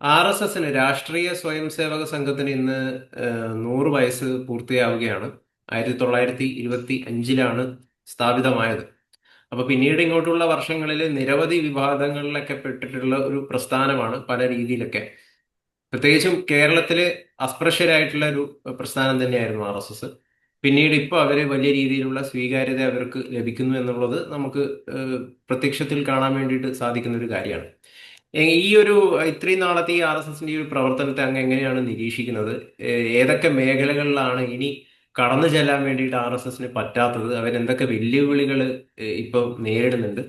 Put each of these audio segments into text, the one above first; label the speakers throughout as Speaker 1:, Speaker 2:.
Speaker 1: R S എസിന് രാഷ്ട്രീയ സ്വയം സേവക സംഘത്തിന് ഇന്ന് നൂറ് വയസ്സ് പൂർത്തിയാവുകയാണ്. ആയിരത്തി തൊള്ളായിരത്തി ഇരുപത്തി അഞ്ചിലാണ് സ്ഥാപിതമായത്. അപ്പൊ പിന്നീട് ഇങ്ങോട്ടുള്ള വർഷങ്ങളിൽ നിരവധി വിവാദങ്ങളിലൊക്കെ പെട്ടിട്ടുള്ള ഒരു പ്രസ്ഥാനമാണ് പല രീതിയിലൊക്കെ. പ്രത്യേകിച്ചും കേരളത്തിൽ അസ്പൃശ്യരായിട്ടുള്ള ഒരു പ്രസ്ഥാനം തന്നെയായിരുന്നു ആർ എസ് എസ്. പിന്നീട് ഇപ്പോൾ അവരെ വലിയ രീതിയിലുള്ള സ്വീകാര്യത അവർക്ക് ലഭിക്കുന്നു എന്നുള്ളത് നമുക്ക് പ്രത്യക്ഷത്തിൽ കാണാൻ വേണ്ടിയിട്ട് സാധിക്കുന്ന ഒരു കാര്യമാണ്. ഈ ഒരു ഇത്രയും നാളത്തെ ഈ ആർ എസ് എസിന്റെ ഒരു പ്രവർത്തനത്തെ അങ്ങ് എങ്ങനെയാണ് നിരീക്ഷിക്കുന്നത്? ഏതൊക്കെ മേഖലകളിലാണ് ഇനി കടന്നു ചെല്ലാൻ വേണ്ടിയിട്ട് ആർ എസ് എസിന് പറ്റാത്തത്? അവരെന്തൊക്കെ വെല്ലുവിളികൾ ഇപ്പൊ നേരിടുന്നുണ്ട്?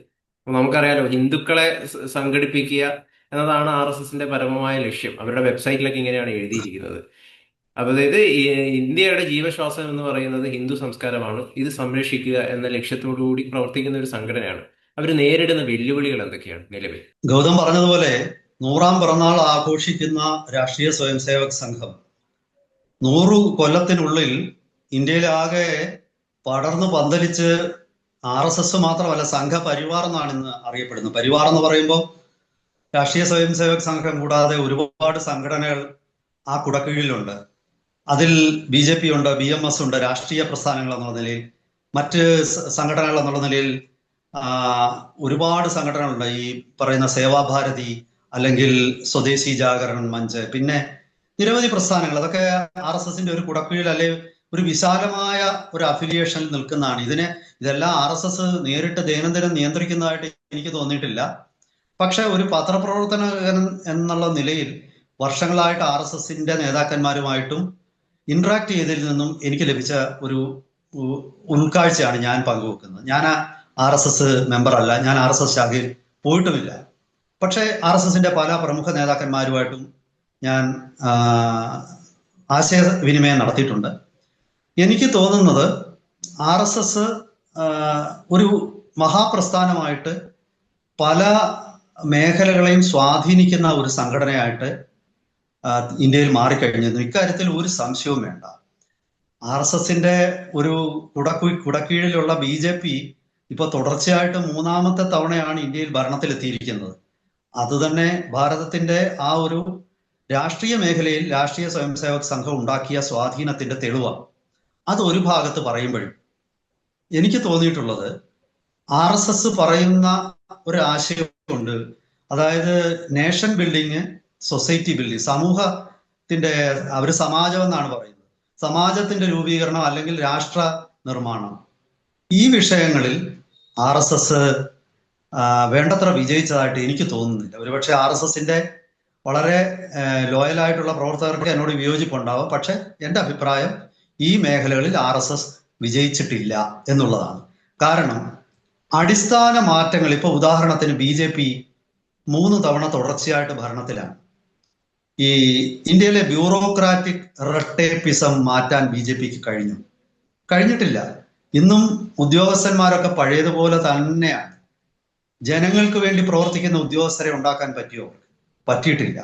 Speaker 1: നമുക്കറിയാലോ ഹിന്ദുക്കളെ സംഘടിപ്പിക്കുക എന്നതാണ് ആർ എസ് എസിന്റെ പരമമായ ലക്ഷ്യം. അവരുടെ വെബ്സൈറ്റിലൊക്കെ ഇങ്ങനെയാണ് എഴുതിയിരിക്കുന്നത്. അപ്പൊ അതായത് ഇന്ത്യയുടെ ജീവശ്വാസം എന്ന് പറയുന്നത് ഹിന്ദു സംസ്കാരമാണ്. ഇത് സംരക്ഷിക്കുക എന്ന ലക്ഷ്യത്തോടു കൂടി പ്രവർത്തിക്കുന്ന ഒരു സംഘടനയാണ്. അവർ നേരിടുന്ന വെല്ലുവിളികൾ എന്തൊക്കെയാണ് നിലവിൽ?
Speaker 2: ഗൗതം പറഞ്ഞതുപോലെ നൂറാം പിറന്നാൾ ആഘോഷിക്കുന്ന രാഷ്ട്രീയ സ്വയം സേവക് സംഘം നൂറു കൊല്ലത്തിനുള്ളിൽ ഇന്ത്യയിലാകെ പടർന്നു പന്തലിച്ച് ആർ എസ് എസ് മാത്രമല്ല സംഘപരിവാർ എന്നാണ് ഇന്ന് അറിയപ്പെടുന്നത്. പരിവാർ എന്ന് പറയുമ്പോൾ രാഷ്ട്രീയ സ്വയം സേവക് സംഘം കൂടാതെ ഒരുപാട് സംഘടനകൾ ആ കുടക്കീഴിലുണ്ട്. അതിൽ ബി ജെ പി ഉണ്ട് ബി എം എസ് ഉണ്ട് രാഷ്ട്രീയ പ്രസ്ഥാനങ്ങൾ എന്നുള്ള നിലയിൽ മറ്റ് സംഘടനകൾ എന്നുള്ള നിലയിൽ ഒരുപാട് സംഘടനകളുണ്ട്. ഈ പറയുന്ന സേവാഭാരതി അല്ലെങ്കിൽ സ്വദേശി ജാഗരൺ മഞ്ച്. പിന്നെ നിരവധി പ്രസ്ഥാനങ്ങൾ. അതൊക്കെ ആർ എസ് എസിന്റെ ഒരു കുടക്കീഴിൽ അല്ലെ ഒരു വിശാലമായ ഒരു അഫിലിയേഷനിൽ നിൽക്കുന്നതാണ്. ഇതിനെ ഇതെല്ലാം ആർ എസ് എസ് നേരിട്ട് ദൈനംദിനം നിയന്ത്രിക്കുന്നതായിട്ട് എനിക്ക് തോന്നിയിട്ടില്ല. പക്ഷെ ഒരു പത്രപ്രവർത്തകൻ എന്നുള്ള നിലയിൽ വർഷങ്ങളായിട്ട് ആർ എസ് എസിന്റെ നേതാക്കന്മാരുമായിട്ടും ഇന്ററാക്ട് ചെയ്തതിൽ നിന്നും എനിക്ക് ലഭിച്ച ഒരു ഉൾക്കാഴ്ചയാണ് ഞാൻ പങ്കുവെക്കുന്നത്. ഞാൻ ആർ എസ് എസ് മെമ്പർ അല്ല ഞാൻ ആർ എസ് എസ് ശാഖയിൽ പോയിട്ടുമില്ല. പക്ഷേ ആർ എസ് എസിന്റെ പല പ്രമുഖ നേതാക്കന്മാരുമായിട്ടും ഞാൻ ആശയവിനിമയം നടത്തിയിട്ടുണ്ട്. എനിക്ക് തോന്നുന്നത് ആർ എസ് എസ് ഒരു മഹാപ്രസ്ഥാനമായിട്ട് പല മേഖലകളെയും സ്വാധീനിക്കുന്ന ഒരു സംഘടനയായിട്ട് ഇന്ത്യയിൽ മാറിക്കഴിഞ്ഞിരുന്നു ഇക്കാര്യത്തിൽ ഒരു സംശയവും വേണ്ട. ആർ എസ് എസിന്റെ ഒരു കുടക്കു കുടക്കീഴിലുള്ള ബി ജെ പി ഇപ്പൊ തുടർച്ചയായിട്ട് മൂന്നാമത്തെ തവണയാണ് ഇന്ത്യയിൽ ഭരണത്തിലെത്തിയിരിക്കുന്നത്. അത് തന്നെ ഭാരതത്തിന്റെ ആ ഒരു രാഷ്ട്രീയ മേഖലയിൽ രാഷ്ട്രീയ സ്വയം സേവക് സംഘം ഉണ്ടാക്കിയ സ്വാധീനത്തിന്റെ തെളിവാണ് അത് ഒരു ഭാഗത്ത് പറയുമ്പോഴും എനിക്ക് തോന്നിയിട്ടുള്ളത് ആർ എസ് എസ് പറയുന്ന ഒരു ആശയമുണ്ട്. അതായത് നേഷൻ ബിൽഡിങ് സൊസൈറ്റി ബിൽഡിങ് സമൂഹത്തിന്റെ അവർ സമാജം എന്നാണ് പറയുന്നത്. സമാജത്തിന്റെ രൂപീകരണം അല്ലെങ്കിൽ രാഷ്ട്ര നിർമ്മാണം. ഈ വിഷയങ്ങളിൽ ആർ എസ് എസ് വേണ്ടത്ര വിജയിച്ചതായിട്ട് എനിക്ക് തോന്നുന്നില്ല. ഒരുപക്ഷെ ആർ എസ് എസിന്റെ വളരെ ലോയലായിട്ടുള്ള പ്രവർത്തകർക്ക് എന്നോട് വിയോജിപ്പുണ്ടാവും. പക്ഷെ എന്റെ അഭിപ്രായം ഈ മേഖലകളിൽ ആർ എസ് എസ് വിജയിച്ചിട്ടില്ല എന്നുള്ളതാണ്. കാരണം അടിസ്ഥാന മാറ്റങ്ങൾ ഇപ്പൊ ഉദാഹരണത്തിന് ബി ജെ പി മൂന്ന് തവണ തുടർച്ചയായിട്ട് ഭരണത്തിലാണ്. ഈ ഇന്ത്യയിലെ ബ്യൂറോക്രാറ്റിക് റെട്ടേപ്പിസം മാറ്റാൻ ബി ജെ പിക്ക് കഴിഞ്ഞു. കഴിഞ്ഞിട്ടില്ല. ഇന്നും ഉദ്യോഗസ്ഥന്മാരൊക്കെ പഴയതുപോലെ തന്നെയാണ്. ജനങ്ങൾക്ക് വേണ്ടി പ്രവർത്തിക്കുന്ന ഉദ്യോഗസ്ഥരെ ഉണ്ടാക്കാൻ പറ്റിയോ? പറ്റിയിട്ടില്ല.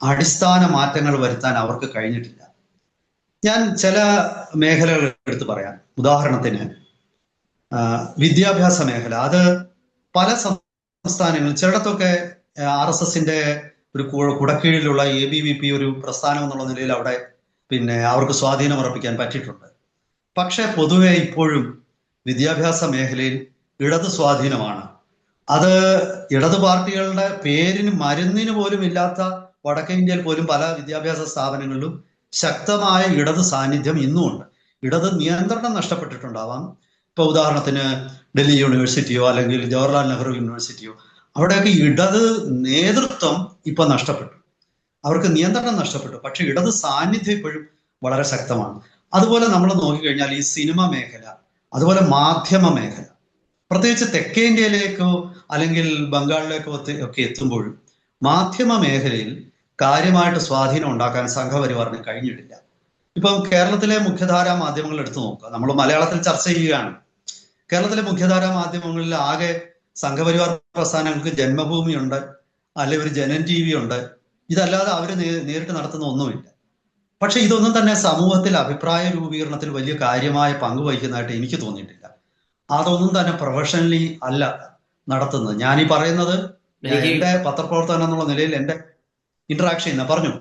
Speaker 2: അടിസ്ഥാന മാറ്റങ്ങൾ വരുത്താൻ അവർക്ക് കഴിഞ്ഞിട്ടില്ല. ഞാൻ ചില മേഖലകൾ എടുത്തു പറയാം. ഉദാഹരണത്തിന് വിദ്യാഭ്യാസ മേഖല. അത് പല സംസ്ഥാനങ്ങളിൽ ചിലയിടത്തൊക്കെ ആർ എസ് എസിന്റെ ഒരു കുടക്കീഴിലുള്ള എ ബി വി പി ഒരു പ്രസ്ഥാനം എന്നുള്ള നിലയിൽ അവിടെ പിന്നെ അവർക്ക് സ്വാധീനം ഉറപ്പിക്കാൻ പറ്റിയിട്ടുണ്ട്. പക്ഷെ പൊതുവെ ഇപ്പോഴും വിദ്യാഭ്യാസ മേഖലയിൽ ഇടത് സ്വാധീനമാണ്. അത് ഇടത് പാർട്ടികളുടെ പേരിന് മരുന്നിന് പോലും ഇല്ലാത്ത വടക്കേ ഇന്ത്യയിൽ പോലും പല വിദ്യാഭ്യാസ സ്ഥാപനങ്ങളിലും ശക്തമായ ഇടത് സാന്നിധ്യം ഇന്നുമുണ്ട്. ഇടത് നിയന്ത്രണം നഷ്ടപ്പെട്ടിട്ടുണ്ടാവാം. ഇപ്പൊ ഉദാഹരണത്തിന് ഡൽഹി യൂണിവേഴ്സിറ്റിയോ അല്ലെങ്കിൽ ജവഹർലാൽ നെഹ്റു യൂണിവേഴ്സിറ്റിയോ അവിടെയൊക്കെ ഇടത് നേതൃത്വം ഇപ്പൊ നഷ്ടപ്പെട്ടു. അവർക്ക് നിയന്ത്രണം നഷ്ടപ്പെട്ടു. പക്ഷെ ഇടത് സാന്നിധ്യം ഇപ്പോഴും വളരെ ശക്തമാണ്. അതുപോലെ നമ്മൾ നോക്കിക്കഴിഞ്ഞാൽ ഈ സിനിമ മേഖല അതുപോലെ മാധ്യമ മേഖല പ്രത്യേകിച്ച് തെക്കേ ഇന്ത്യയിലേക്കോ അല്ലെങ്കിൽ ബംഗാളിലേക്കോ ഒക്കെ എത്തുമ്പോഴും മാധ്യമ മേഖലയിൽ കാര്യമായിട്ട് സ്വാധീനം ഉണ്ടാക്കാൻ സംഘപരിവാറിന് കഴിഞ്ഞിട്ടില്ല. ഇപ്പം കേരളത്തിലെ മുഖ്യധാരാ മാധ്യമങ്ങൾ എടുത്തു നോക്കുക. നമ്മൾ മലയാളത്തിൽ ചർച്ച ചെയ്യുകയാണ്. കേരളത്തിലെ മുഖ്യധാരാ മാധ്യമങ്ങളിൽ ആകെ സംഘപരിവാർ പ്രസ്ഥാനങ്ങൾക്ക് ജന്മഭൂമിയുണ്ട് അല്ലെങ്കിൽ ഒരു ജനൻ ടി വി ഉണ്ട്. ഇതല്ലാതെ അവർ നേരിട്ട് നടത്തുന്ന ഒന്നുമില്ല. പക്ഷെ ഇതൊന്നും തന്നെ സമൂഹത്തിൽ അഭിപ്രായ രൂപീകരണത്തിൽ വലിയ കാര്യമായ പങ്ക് വഹിക്കുന്നതായിട്ട് എനിക്ക് തോന്നിയിട്ടില്ല. അതൊന്നും തന്നെ പ്രൊഫഷണലി അല്ല നടത്തുന്നത്. ഞാൻ ഈ പറയുന്നത് എന്റെ പത്രപ്രവർത്തകൻ എന്നുള്ള നിലയിൽ എന്റെ ഇന്ററാക്ഷൻ ചെയ്യുന്ന പറഞ്ഞു.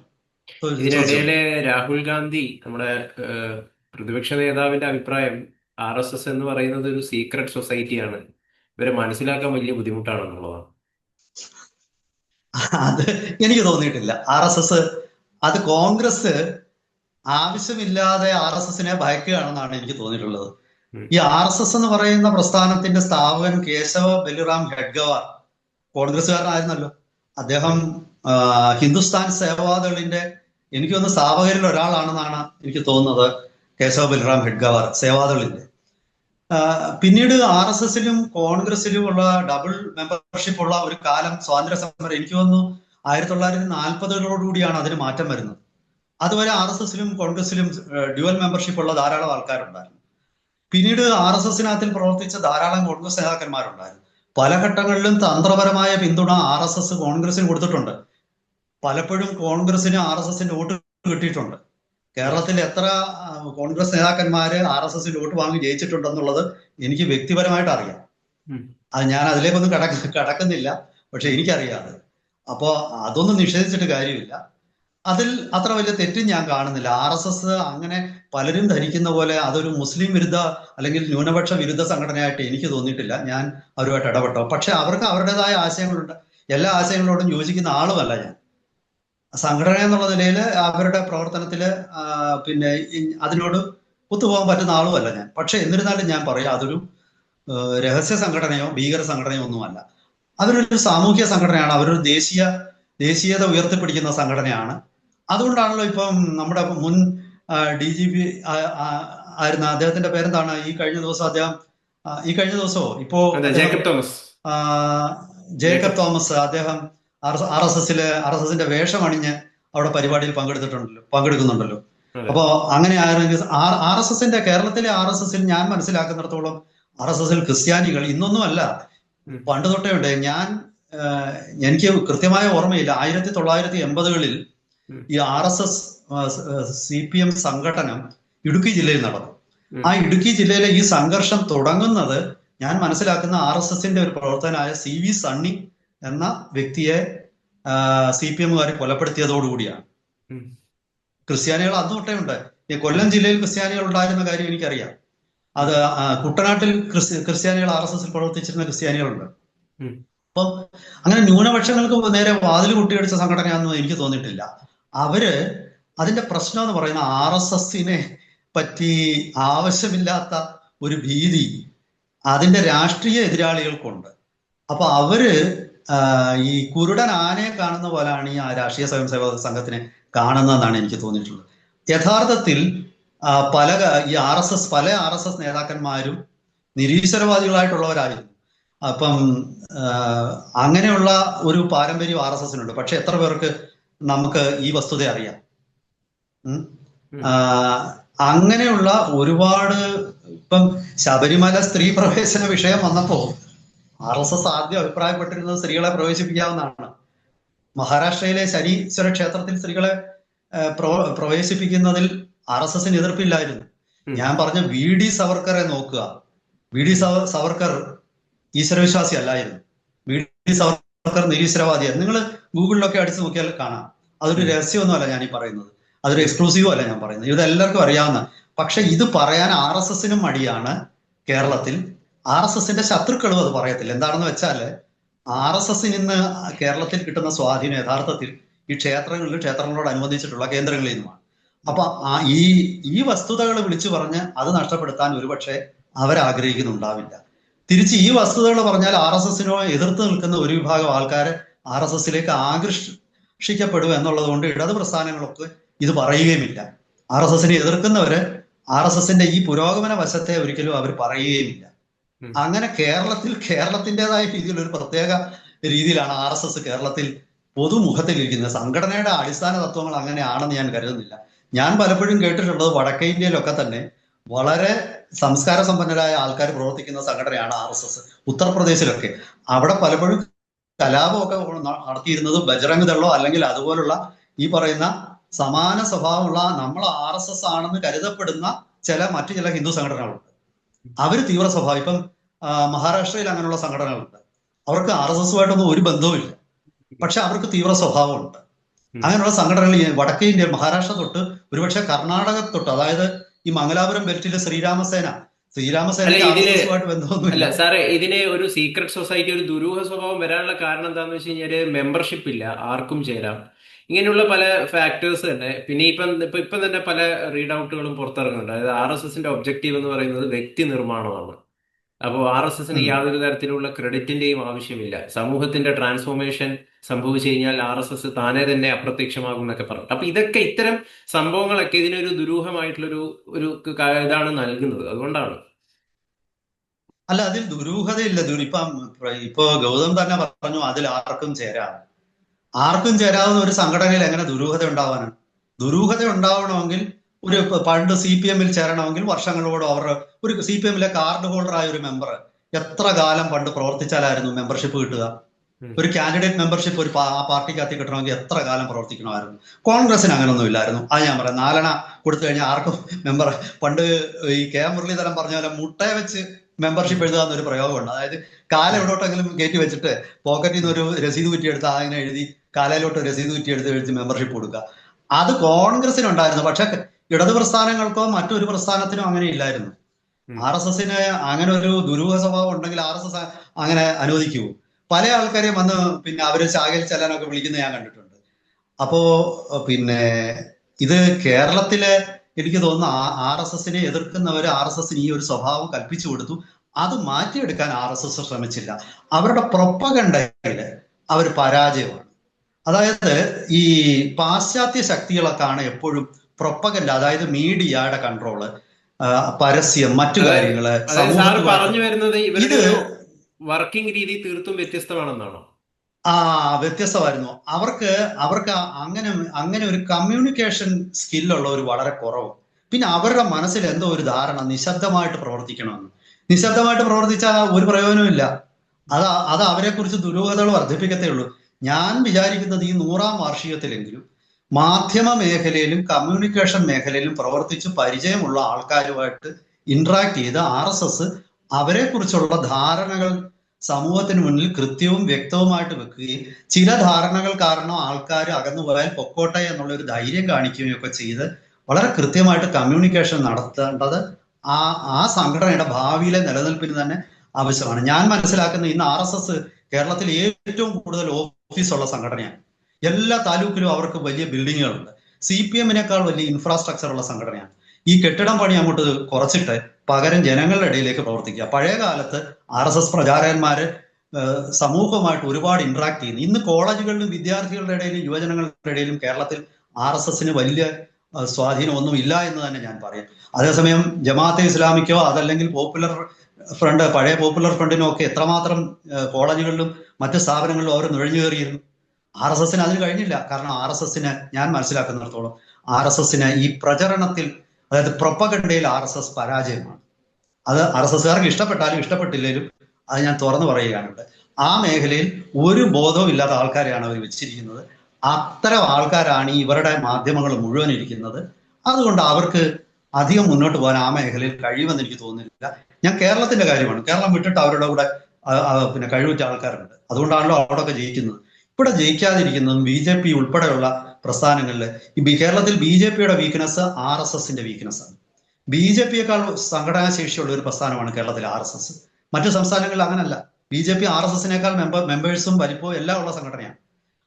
Speaker 1: ഇതിനിടയിലെ രാഹുൽ ഗാന്ധി നമ്മുടെ പ്രതിപക്ഷ നേതാവിന്റെ അഭിപ്രായം ആർ എസ് എസ് എന്ന് പറയുന്നത് ഒരു സീക്രട്ട് സൊസൈറ്റിയാണ് ഇവരെ മനസ്സിലാക്കാൻ വലിയ ബുദ്ധിമുട്ടാണെന്നുള്ളതാണ്.
Speaker 2: അത് എനിക്ക് തോന്നിയിട്ടില്ല. ആർ എസ് എസ് അത് കോൺഗ്രസ് ആവശ്യമില്ലാതെ ആർ എസ് എസിനെ ഭയക്കുകയാണെന്നാണ് എനിക്ക് തോന്നിയിട്ടുള്ളത്. ഈ ആർ എസ് എസ് എന്ന് പറയുന്ന പ്രസ്ഥാനത്തിന്റെ സ്ഥാപകൻ കേശവ ബലിറാം ഹെഡ്ഗവാർ കോൺഗ്രസ്സുകാരനായിരുന്നല്ലോ. അദ്ദേഹം ഹിന്ദുസ്ഥാൻ സേവാദളിന്റെ എനിക്ക് തോന്നുന്നു സ്ഥാപകരിൽ ഒരാളാണെന്നാണ് എനിക്ക് തോന്നുന്നത് കേശവ ബലിറാം ഹെഡ്ഗവാർ സേവാദളിന്റെ പിന്നീട് ആർ എസ് എസിലും കോൺഗ്രസിലുമുള്ള ഡബിൾ മെമ്പർഷിപ്പ് ഉള്ള ഒരു കാലം സ്വാതന്ത്ര്യ സമരം എനിക്ക് തോന്നുന്നു ആയിരത്തി തൊള്ളായിരത്തി നാൽപ്പതുകളോടുകൂടിയാണ് അതിന് മാറ്റം വരുന്നത്. അതുവരെ ആർ എസ് എസിലും കോൺഗ്രസിലും ഡ്യുവൽ മെമ്പർഷിപ്പ് ഉള്ള ധാരാളം ആൾക്കാരുണ്ടായിരുന്നു. പിന്നീട് ആർ എസ് എസിനകത്തിൽ പ്രവർത്തിച്ച ധാരാളം കോൺഗ്രസ് നേതാക്കന്മാരുണ്ടായിരുന്നു. പല ഘട്ടങ്ങളിലും തന്ത്രപരമായ പിന്തുണ ആർ എസ് എസ് കോൺഗ്രസിന് കൊടുത്തിട്ടുണ്ട്. പലപ്പോഴും കോൺഗ്രസിന് ആർ എസ് എസിന്റെ വോട്ട് കിട്ടിയിട്ടുണ്ട്. കേരളത്തിൽ എത്ര കോൺഗ്രസ് നേതാക്കന്മാര് ആർ എസ് എസിന്റെ വോട്ട് വാങ്ങി ജയിച്ചിട്ടുണ്ടെന്നുള്ളത് എനിക്ക് വ്യക്തിപരമായിട്ട് അറിയാം. അത് ഞാൻ അതിലേക്കൊന്നും കടക്ക കടക്കുന്നില്ല. പക്ഷെ എനിക്കറിയാം അത്. അപ്പോ അതൊന്നും നിഷേധിച്ചിട്ട് കാര്യമില്ല. അതിൽ അത്ര വലിയ തെറ്റും ഞാൻ കാണുന്നില്ല. ആർ എസ് എസ് അങ്ങനെ പലരും ധരിക്കുന്ന പോലെ അതൊരു മുസ്ലിം വിരുദ്ധ അല്ലെങ്കിൽ ന്യൂനപക്ഷ വിരുദ്ധ സംഘടനയായിട്ട് എനിക്ക് തോന്നിയിട്ടില്ല. ഞാൻ അവരുമായിട്ട് ഇടപെട്ടോ. പക്ഷെ അവർക്ക് അവരുടേതായ ആശയങ്ങളുണ്ട്. എല്ലാ ആശയങ്ങളോടും യോജിക്കുന്ന ആളുമല്ല ഞാൻ. സംഘടന എന്നുള്ള നിലയിൽ അവരുടെ പ്രവർത്തനത്തിൽ പിന്നെ അതിനോട് ഒത്തുപോകാൻ പറ്റുന്ന ആളുമല്ല ഞാൻ. പക്ഷെ എന്നിരുന്നാലും ഞാൻ പറയാം അതൊരു രഹസ്യ സംഘടനയോ ഭീകര സംഘടനയോ ഒന്നുമല്ല. അവരൊരു സാമൂഹ്യ സംഘടനയാണ്. അവരൊരു ദേശീയ ദേശീയത ഉയർത്തിപ്പിടിക്കുന്ന സംഘടനയാണ്. അതുകൊണ്ടാണല്ലോ ഇപ്പം നമ്മുടെ മുൻ ഡി ജി പി ആയിരുന്ന അദ്ദേഹത്തിന്റെ പേരെന്താണ്? ഈ കഴിഞ്ഞ ദിവസം അദ്ദേഹം ഈ കഴിഞ്ഞ ദിവസമോ? ഇപ്പോ
Speaker 1: ജേക്കബ് തോമസ്.
Speaker 2: ജേക്കബ് തോമസ് അദ്ദേഹം ആർ എസ് എസിലെ ആർ എസ് എസിന്റെ വേഷം അണിഞ്ഞ് അവിടെ പരിപാടിയിൽ പങ്കെടുത്തിട്ടുണ്ടല്ലോ പങ്കെടുക്കുന്നുണ്ടല്ലോ. അപ്പൊ അങ്ങനെ ആയിരുന്നെങ്കിൽ ആർ എസ് എസിന്റെ കേരളത്തിലെ ആർ എസ് എസിൽ ഞാൻ മനസ്സിലാക്കുന്നിടത്തോളം ആർ എസ് എസിൽ ക്രിസ്ത്യാനികൾ ഇന്നൊന്നുമല്ല.
Speaker 1: അല്ല
Speaker 2: പണ്ട് തൊട്ടേ ഉണ്ട്. ഞാൻ എനിക്ക് കൃത്യമായ ഓർമ്മയില്ല. ആയിരത്തി തൊള്ളായിരത്തി എൺപതുകളിൽ. ഈ R S S C P M സംഘടനം Idukki ജില്ലയിൽ നടന്നു. ആ ഇടുക്കി ജില്ലയിലെ ഈ സംഘർഷം തുടങ്ങുന്നത് ഞാൻ മനസ്സിലാക്കുന്ന ആർ എസ് എസിന്റെ ഒരു പ്രവർത്തനായ സി വി സണ്ണി എന്ന വ്യക്തിയെ സി പി എമ്മുകാർ കൊലപ്പെടുത്തിയതോടുകൂടിയാണ്. ക്രിസ്ത്യാനികൾ അന്ന് തൊട്ടേ ഉണ്ട്. ഈ കൊല്ലം ജില്ലയിൽ ക്രിസ്ത്യാനികൾ ഉണ്ടായിരുന്ന കാര്യം എനിക്കറിയാം. അത് കുട്ടനാട്ടിൽ ക്രിസ്ത്യ ക്രിസ്ത്യാനികൾ ആർ എസ് എസിൽ പ്രവർത്തിച്ചിരുന്ന ക്രിസ്ത്യാനികളുണ്ട്. അപ്പം അങ്ങനെ ന്യൂനപക്ഷങ്ങൾക്ക് നേരെ വാതിൽ കുട്ടിയടിച്ച സംഘടനയാണെന്ന് എനിക്ക് തോന്നിയിട്ടില്ല. അവർ അതിന്റെ പ്രശ്നം എന്ന് പറയുന്ന ആർ എസ് എസിനെ പറ്റി ആവശ്യമില്ലാത്ത ഒരു ഭീതി അതിന്റെ രാഷ്ട്രീയ എതിരാളികൾക്കുണ്ട്. അപ്പൊ അവർ ഈ കുരുടൻ ആനയെ കാണുന്ന പോലെയാണ് ഈ രാഷ്ട്രീയ സ്വയം സേവക സംഘത്തിനെ കാണുന്നതെന്നാണ് എനിക്ക് തോന്നിയിട്ടുള്ളത്. യഥാർത്ഥത്തിൽ പല ഈ ആർ എസ് എസ് പല ആർ എസ് എസ് നേതാക്കന്മാരും നിരീശ്വരവാദികളായിട്ടുള്ളവരായിരുന്നു. അപ്പം അങ്ങനെയുള്ള ഒരു പാരമ്പര്യം ആർ എസ് എസിനുണ്ട്. പക്ഷെ എത്ര പേർക്ക് നമുക്ക് ഈ വസ്തുത അറിയാം. അങ്ങനെയുള്ള ഒരുപാട് ഇപ്പം ശബരിമല സ്ത്രീ പ്രവേശന വിഷയം വന്നപ്പോ ആർ എസ് എസ് ആദ്യം അഭിപ്രായപ്പെട്ടിരുന്നത് സ്ത്രീകളെ പ്രവേശിപ്പിക്കാവുന്നതാണ്. മഹാരാഷ്ട്രയിലെ ശനീശ്വര ക്ഷേത്രത്തിൽ സ്ത്രീകളെ പ്രവേശിപ്പിക്കുന്നതിൽ ആർ എസ് എസിന് എതിർപ്പില്ലായിരുന്നു. ഞാൻ പറഞ്ഞ വി ഡി സവർക്കറെ നോക്കുക. വി ഡി സവർക്കർ ഈശ്വരവിശ്വാസി അല്ലായിരുന്നു. വി ഡി സവർക്കർ നിരീശ്വരവാദിയായിരുന്നു നിങ്ങൾ ഗൂഗിളിലൊക്കെ അടിച്ചു നോക്കിയാൽ കാണാം. അതൊരു
Speaker 1: രഹസ്യമൊന്നും
Speaker 2: രഹസ്യമൊന്നുമല്ല ഞാൻ ഈ പറയുന്നത്. അതൊരു എക്സ്ക്ലൂസീവ് അല്ല ഞാൻ പറയുന്നത്. ഇത് എല്ലാവർക്കും അറിയാവുന്ന പക്ഷെ ഇത് പറയാൻ ആർ എസ് എസിനും മടിയാണ് കേരളത്തിൽ. ആർ എസ് എസിന്റെ ശത്രുക്കളും അത് പറയത്തില്ല. എന്താണെന്ന് വെച്ചാൽ ആർ എസ് എസിന് ഇന്ന് കേരളത്തിൽ കിട്ടുന്ന സ്വാധീനം യഥാർത്ഥത്തിൽ ഈ ക്ഷേത്രങ്ങളിൽ ക്ഷേത്രങ്ങളോട് അനുബന്ധിച്ചിട്ടുള്ള കേന്ദ്രങ്ങളിൽ നിന്നുമാണ്. അപ്പൊ ഈ ഈ വസ്തുതകൾ വിളിച്ചു പറഞ്ഞ് അത് നഷ്ടപ്പെടുത്താൻ ഒരുപക്ഷെ അവരാഗ്രഹിക്കുന്നുണ്ടാവില്ല. തിരിച്ച് ഈ വസ്തുതകൾ പറഞ്ഞാൽ ആർ എസ് എസിനോ എതിർത്ത് നിൽക്കുന്ന ഒരു വിഭാഗം ആൾക്കാരെ ആർ എസ് എസിലേക്ക് ആകർഷിക്കപ്പെടും എന്നുള്ളത് കൊണ്ട് ഇടത് പ്രസ്ഥാനങ്ങളൊക്കെ ഇത് പറയുകയുമില്ല. ആർ എസ് എസിനെ എതിർക്കുന്നവര് ആർ എസ് എസിന്റെ ഈ പുരോഗമന വശത്തെ ഒരിക്കലും അവർ പറയുകയുമില്ല. അങ്ങനെ കേരളത്തിൽ കേരളത്തിന്റെതായ രീതിയിൽ ഒരു പ്രത്യേക രീതിയിലാണ് ആർ എസ് എസ് കേരളത്തിൽ പൊതുമുഖത്തിലിരിക്കുന്നത്. സംഘടനയുടെ അടിസ്ഥാന തത്വങ്ങൾ അങ്ങനെയാണെന്ന് ഞാൻ കരുതുന്നില്ല. ഞാൻ പലപ്പോഴും കേട്ടിട്ടുള്ളത് വടക്കേ ഇന്ത്യയിലൊക്കെ തന്നെ വളരെ സംസ്കാര സമ്പന്നരായ ആൾക്കാർ പ്രവർത്തിക്കുന്ന സംഘടനയാണ് ആർ എസ് എസ്. ഉത്തർപ്രദേശിലൊക്കെ. അവിടെ പലപ്പോഴും കലാപമൊക്കെ നടത്തിയിരുന്നത് ബജറംഗ് ദളോ അല്ലെങ്കിൽ അതുപോലുള്ള ഈ പറയുന്ന സമാന സ്വഭാവമുള്ള നമ്മൾ ആർ എസ് എസ് ആണെന്ന് കരുതപ്പെടുന്ന ചില മറ്റു ചില ഹിന്ദു സംഘടനകളുണ്ട്. അവർ തീവ്ര സ്വഭാവം. ഇപ്പം മഹാരാഷ്ട്രയിൽ അങ്ങനെയുള്ള സംഘടനകളുണ്ട്. അവർക്ക് ആർ എസ് എസുമായിട്ടൊന്നും ഒരു ബന്ധവുമില്ല. പക്ഷെ അവർക്ക് തീവ്ര സ്വഭാവമുണ്ട്. അങ്ങനെയുള്ള സംഘടനകൾ വടക്കേ ഇന്ത്യ മഹാരാഷ്ട്ര തൊട്ട് ഒരുപക്ഷെ കർണാടക തൊട്ട് അതായത് ഈ മംഗലാപുരം ബെൽറ്റിലെ ശ്രീരാമസേന.
Speaker 1: അല്ല സാറേ ഇതിന് ഒരു സീക്രട്ട് സൊസൈറ്റി ഒരു ദുരൂഹ സ്വഭാവം വരാനുള്ള കാരണം എന്താന്ന് വെച്ച് കഴിഞ്ഞാൽ മെമ്പർഷിപ്പ് ഇല്ല ആർക്കും ചേരാം. ഇങ്ങനെയുള്ള പല ഫാക്ടേഴ്സ് തന്നെ. പിന്നെ ഇപ്പം ഇപ്പൊ ഇപ്പം തന്നെ പല റീഡ് ഔട്ടുകളും പുറത്തിറങ്ങുന്നുണ്ട്. അതായത് ആർ എസ് എസിന്റെ ഒബ്ജക്റ്റീവ് എന്ന് പറയുന്നത് വ്യക്തി നിർമ്മാണമാണ്. അപ്പോൾ ആർ എസ് എസിന് യാതൊരു തരത്തിലുള്ള ക്രെഡിറ്റിന്റെയും ആവശ്യമില്ല. സമൂഹത്തിന്റെ ട്രാൻസ്ഫോർമേഷൻ സംഭവിച്ചു കഴിഞ്ഞാൽ ആർ എസ് എസ് താനെ തന്നെ അപ്രത്യക്ഷമാകും എന്നൊക്കെ പറഞ്ഞു അപ്പൊ ഇതൊക്കെ ഇത്തരം സംഭവങ്ങളൊക്കെ ഇതിനൊരു ദുരൂഹമായിട്ടുള്ള ഒരു ഇതാണ് നൽകുന്നത്. അതുകൊണ്ടാണ്.
Speaker 2: അല്ല അതിൽ ദുരൂഹതയില്ല ദുരിപ്പം ഇപ്പം ഗൗതം തന്നെ പറഞ്ഞു അതിൽ ആർക്കും ചേരാം. ആർക്കും ചേരാവുന്ന ഒരു സംഘടനയിൽ എങ്ങനെ ദുരൂഹത ഉണ്ടാവാനാണ്? ദുരൂഹത ഉണ്ടാവണമെങ്കിൽ ഒരു പണ്ട് സി പി എമ്മിൽ ചേരണമെങ്കിൽ വർഷങ്ങളോട് അവർ ഒരു സി പി എമ്മിലെ കാർഡ് ഹോൾഡർ ആയ ഒരു മെമ്പർ എത്ര കാലം പണ്ട് പ്രവർത്തിച്ചാലായിരുന്നു മെമ്പർഷിപ്പ് കിട്ടുക. ഒരു കാൻഡിഡേറ്റ് മെമ്പർഷിപ്പ് ഒരു ആ പാർട്ടിക്കകത്ത് കിട്ടണമെങ്കിൽ എത്ര കാലം പ്രവർത്തിക്കണമായിരുന്നു? കോൺഗ്രസിന് അങ്ങനൊന്നും ഇല്ലായിരുന്നു അത് ഞാൻ പറയാം. നാലെണ്ണ കൊടുത്തു കഴിഞ്ഞാൽ ആർക്കും മെമ്പർ പണ്ട് ഈ കെ എം മുരളീധരൻ പറഞ്ഞ പോലെ മുട്ടയെ വെച്ച് മെമ്പർഷിപ്പ് എഴുതുക എന്നൊരു പ്രയോഗമുണ്ട്. അതായത് കാല എവിടോട്ടെങ്കിലും കയറ്റി വെച്ചിട്ട് പോക്കറ്റിൽ നിന്ന് ഒരു രസീത് കുറ്റി കുറ്റിയെടുത്ത് അങ്ങനെ എഴുതി കാലയിലോട്ട് രസീത് കുറ്റി എടുത്ത് എഴുതി മെമ്പർഷിപ്പ് കൊടുക്കുക. അത് കോൺഗ്രസിനുണ്ടായിരുന്നു പക്ഷെ ഇടതു പ്രസ്ഥാനങ്ങൾക്കോ മറ്റൊരു പ്രസ്ഥാനത്തിനോ അങ്ങനെ ഇല്ലായിരുന്നു. ആർ എസ് എസിന് അങ്ങനെ ഒരു ദുരൂഹ സ്വഭാവം ഉണ്ടെങ്കിൽ ആർ എസ് എസ് അങ്ങനെ അനുവദിക്കുമോ പല ആൾക്കാരെയും വന്ന് പിന്നെ അവർ ചാകിൽ ചെല്ലാനൊക്കെ വിളിക്കുന്നത് ഞാൻ കണ്ടിട്ടുണ്ട്. അപ്പോ പിന്നെ ഇത് കേരളത്തിലെ എനിക്ക് തോന്നുന്നു ആർ എസ് എസിനെ എതിർക്കുന്നവർ ആർ എസ് എസിന് ഈ ഒരു സ്വഭാവം കൽപ്പിച്ചു കൊടുത്തു. അത് മാറ്റിയെടുക്കാൻ ആർ എസ് എസ് ശ്രമിച്ചില്ല. അവരുടെ പ്രൊപ്പകണ്ടയിൽ അവർ പരാജയമാണ്. അതായത് ഈ പാശ്ചാത്യ ശക്തികളൊക്കെയാണ് എപ്പോഴും പ്രൊപ്പകണ്ട അതായത് മീഡിയയുടെ കൺട്രോൾ പരസ്യം മറ്റു കാര്യങ്ങൾ
Speaker 1: പറഞ്ഞു വരുന്നത്
Speaker 2: ഇത്
Speaker 1: വർക്കിംഗ് രീതി തീർത്തും വ്യത്യസ്തമാണെന്നാണോ?
Speaker 2: ആ വ്യത്യസ്തമായിരുന്നു. അവർക്ക് അവർക്ക് അങ്ങനെ അങ്ങനെ ഒരു കമ്മ്യൂണിക്കേഷൻ സ്കില്ലുള്ളവർ വളരെ കുറവ്. പിന്നെ അവരുടെ മനസ്സിൽ എന്തോ ഒരു ധാരണ നിശബ്ദമായിട്ട് പ്രവർത്തിക്കണമെന്ന്. നിശബ്ദമായിട്ട് പ്രവർത്തിച്ചാൽ ഒരു പ്രയോജനമില്ല അത് അത് അവരെ കുറിച്ച് ദുരൂഹതകൾ വർദ്ധിപ്പിക്കത്തേ ഉള്ളൂ. ഞാൻ വിചാരിക്കുന്നത് ഈ നൂറാം വാർഷികത്തിലെങ്കിലും മാധ്യമ മേഖലയിലും കമ്മ്യൂണിക്കേഷൻ മേഖലയിലും പ്രവർത്തിച്ച് പരിചയമുള്ള ആൾക്കാരുമായിട്ട് ഇന്ററാക്ട് ചെയ്ത് ആർ എസ് എസ് അവരെ കുറിച്ചുള്ള ധാരണകൾ സമൂഹത്തിന് മുന്നിൽ കൃത്യവും വ്യക്തവുമായിട്ട് വെക്കുകയും ചില ധാരണകൾ കാരണം ആൾക്കാർ അകന്നു പോയാൽ പൊക്കോട്ടെ എന്നുള്ള ഒരു ധൈര്യം കാണിക്കുകയും ഒക്കെ ചെയ്ത് വളരെ കൃത്യമായിട്ട് കമ്മ്യൂണിക്കേഷൻ നടത്തേണ്ടത് ആ ആ സംഘടനയുടെ ഭാവിയിലെ നിലനിൽപ്പിന് തന്നെ ആവശ്യമാണ്. ഞാൻ മനസ്സിലാക്കുന്ന ഇന്ന് ആർ എസ് എസ് കേരളത്തിൽ ഏറ്റവും കൂടുതൽ ഓഫീസുള്ള സംഘടനയാണ്. എല്ലാ താലൂക്കിലും അവർക്ക് വലിയ ബിൽഡിങ്ങുകളുണ്ട് സി പി എമ്മിനേക്കാൾ വലിയ ഇൻഫ്രാസ്ട്രക്ചർ ഉള്ള സംഘടനയാണ്. ഈ കെട്ടിടം പണി അങ്ങോട്ട് കുറച്ചിട്ട് പകരം ജനങ്ങളുടെ ഇടയിലേക്ക് പ്രവർത്തിക്കുക. പഴയ കാലത്ത് ആർ എസ് എസ് പ്രചാരകന്മാര് സമൂഹമായിട്ട് ഒരുപാട് ഇന്ററാക്ട് ചെയ്യുന്നു. ഇന്ന് കോളേജുകളിലും വിദ്യാർത്ഥികളുടെ ഇടയിലും യുവജനങ്ങളുടെ ഇടയിലും കേരളത്തിൽ ആർ എസ് എസിന് വലിയ സ്വാധീനം സ്വാധീനമൊന്നും ഇല്ല എന്ന് തന്നെ ഞാൻ പറയും. അതേസമയം ജമാഅത്തെ ഇസ്ലാമിക്കോ അതല്ലെങ്കിൽ പോപ്പുലർ ഫ്രണ്ട് പഴയ പോപ്പുലർ ഫ്രണ്ടിനോ ഒക്കെ എത്രമാത്രം കോളേജുകളിലും മറ്റ് സ്ഥാപനങ്ങളിലും അവർ നുഴഞ്ഞു കയറിയിരുന്നു. ആർ എസ് എസിന് അതിന് കഴിഞ്ഞില്ല. കാരണം ആർ എസ് എസിന് ഞാൻ മനസ്സിലാക്കുന്നിടത്തോളം ആർ എസ് എസിന് ഈ പ്രചരണത്തിൽ അതായത് പ്രൊപ്പഗണ്ടയിൽ ആർ എസ് എസ് പരാജയമാണ്. അത് ആർ എസ് എസ്സുകാർക്ക് ഇഷ്ടപ്പെട്ടാലും ഇഷ്ടപ്പെട്ടില്ലെങ്കിലും അത് ഞാൻ തുറന്നു പറയുകയാണുണ്ട്. ആ മേഖലയിൽ ഒരു ബോധവും ഇല്ലാത്ത ആൾക്കാരെയാണ് അവർ വെച്ചിരിക്കുന്നത്. അത്തരം ആൾക്കാരാണ് ഇവരുടെ മാധ്യമങ്ങൾ മുഴുവൻ ഇരിക്കുന്നത്. അതുകൊണ്ട് അവർക്ക് അധികം മുന്നോട്ട് പോകാൻ ആ മേഖലയിൽ കഴിയുമെന്ന് എനിക്ക് തോന്നുന്നില്ല. ഞാൻ കേരളത്തിന്റെ കാര്യമാണ്. കേരളം വിട്ടിട്ട് അവരുടെ കൂടെ പിന്നെ കഴിവുറ്റ ആൾക്കാരുണ്ട്. അതുകൊണ്ടാണല്ലോ അവിടെയൊക്കെ ജയിക്കുന്നത്. ഇവിടെ ജയിക്കാതിരിക്കുന്നതും ബി ജെ പി ഉൾപ്പെടെയുള്ള പ്രസ്ഥാനങ്ങളിൽ ഈ കേരളത്തിൽ ബി ജെ പിയുടെ വീക്ക്നെസ് ആർ എസ് എസിന്റെ വീക്ക്നെസ് ആണ്. ബി ജെ പിയേക്കാൾ സംഘടനാ ശേഷിയുള്ള ഒരു പ്രസ്ഥാനമാണ് കേരളത്തിൽ ആർ എസ് എസ്. മറ്റു സംസ്ഥാനങ്ങളിൽ അങ്ങനല്ല. B J P R S എസിനേക്കാൾ member മെമ്പേഴ്സും വലിപ്പവും എല്ലാം ഉള്ള സംഘടനയാണ്.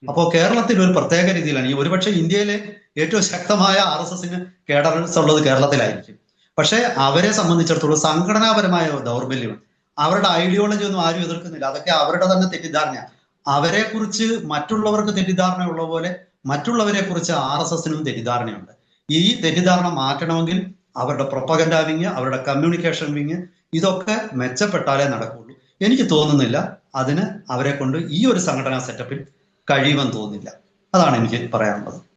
Speaker 2: അപ്പോൾ കേരളത്തിൽ ഒരു പ്രത്യേക രീതിയിലാണ് ഈ ഒരുപക്ഷെ ഇന്ത്യയിലെ ഏറ്റവും ശക്തമായ ആർ എസ് എസിന് കേഡറൻസ് ഉള്ളത് കേരളത്തിലായിരിക്കും. പക്ഷേ അവരെ സംബന്ധിച്ചിടത്തോളം സംഘടനാപരമായ ദൗർബല്യമാണ് അവരുടെ ഐഡിയോളജി ഒന്നും ആരും എതിർക്കുന്നില്ല. അതൊക്കെ അവരുടെ തന്നെ തെറ്റിദ്ധാരണയാണ്. അവരെ കുറിച്ച് മറ്റുള്ളവർക്ക് തെറ്റിദ്ധാരണ ഉള്ള പോലെ മറ്റുള്ളവരെ കുറിച്ച് ആർ എസ് എസിനും തെറ്റിദ്ധാരണയുണ്ട്. ഈ തെറ്റിദ്ധാരണ മാറ്റണമെങ്കിൽ അവരുടെ പ്രൊപ്പഗൻഡ വിങ് അവരുടെ കമ്മ്യൂണിക്കേഷൻ വിങ് ഇതൊക്കെ മെച്ചപ്പെട്ടാലേ നടക്കുള്ളൂ. എനിക്ക് തോന്നുന്നില്ല അതിന് അവരെ കൊണ്ട് ഈ ഒരു സംഘടനാ സെറ്റപ്പിൽ കഴിയുമെന്ന് തോന്നുന്നില്ല. അതാണ് എനിക്ക് പറയാനുള്ളത്.